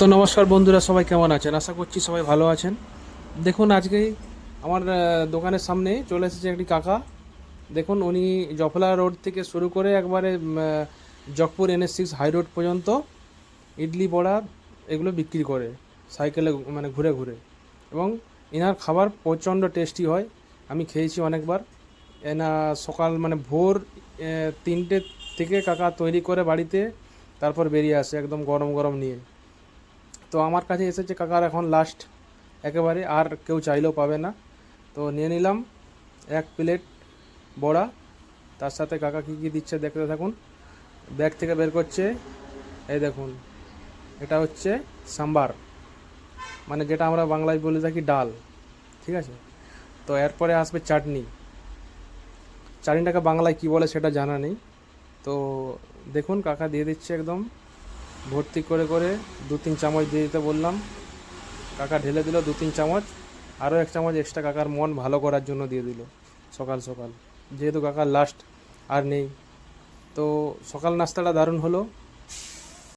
তো নমস্কার বন্ধুরা, সবাই কেমন আছেন? আশা করছি সবাই ভালো আছেন। দেখুন, আজকে আমার দোকানের সামনে চলে এসেছে একটি কাকা। দেখুন, উনি জফলা রোড থেকে শুরু করে একবারে Jagpur NS six high road পর্যন্ত ইডলি বড়া এগুলো বিক্রি করে, সাইকেলে মানে ঘুরে ঘুরে। এবং এনার খাবার প্রচণ্ড টেস্টি হয়। আমি খেয়েছি অনেকবার। এনা সকাল মানে ভোর তিনটে থেকে কাকা তৈরি করে বাড়িতে, তারপর বেরিয়ে আসে একদম গরম গরম নিয়ে। তো আমার কাছে এসেছে, কাকার এখন লাস্ট একেবারে, আর কেউ চাইলেও পাবে না। তো নিয়ে নিলাম এক প্লেট বড়া, তার সাথে কাকা কী কী দিচ্ছে দেখতে থাকুন। ব্যাগ থেকে বের করছে, এই দেখুন, এটা হচ্ছে সাম্বার মানে যেটা আমরা বাংলায় বলে থাকি ডাল, ঠিক আছে? তো এরপরে আসবে চাটনি। চাটনিটাকে বাংলায় কী বলে সেটা জানা নেই। তো দেখুন, কাকা দিয়ে দিচ্ছে একদম। ভর্তি করে করে দু তিন চামচ দিয়ে দিতে বললাম। কাকা ঢেলে দিল দু তিন চামচ, আরও এক চামচ এক্সট্রা কাকার মন ভালো করার জন্য দিয়ে দিল সকাল সকাল। যেহেতু কাকার লাস্ট আর নেই, তো সকাল নাস্তাটা দারুণ হলো।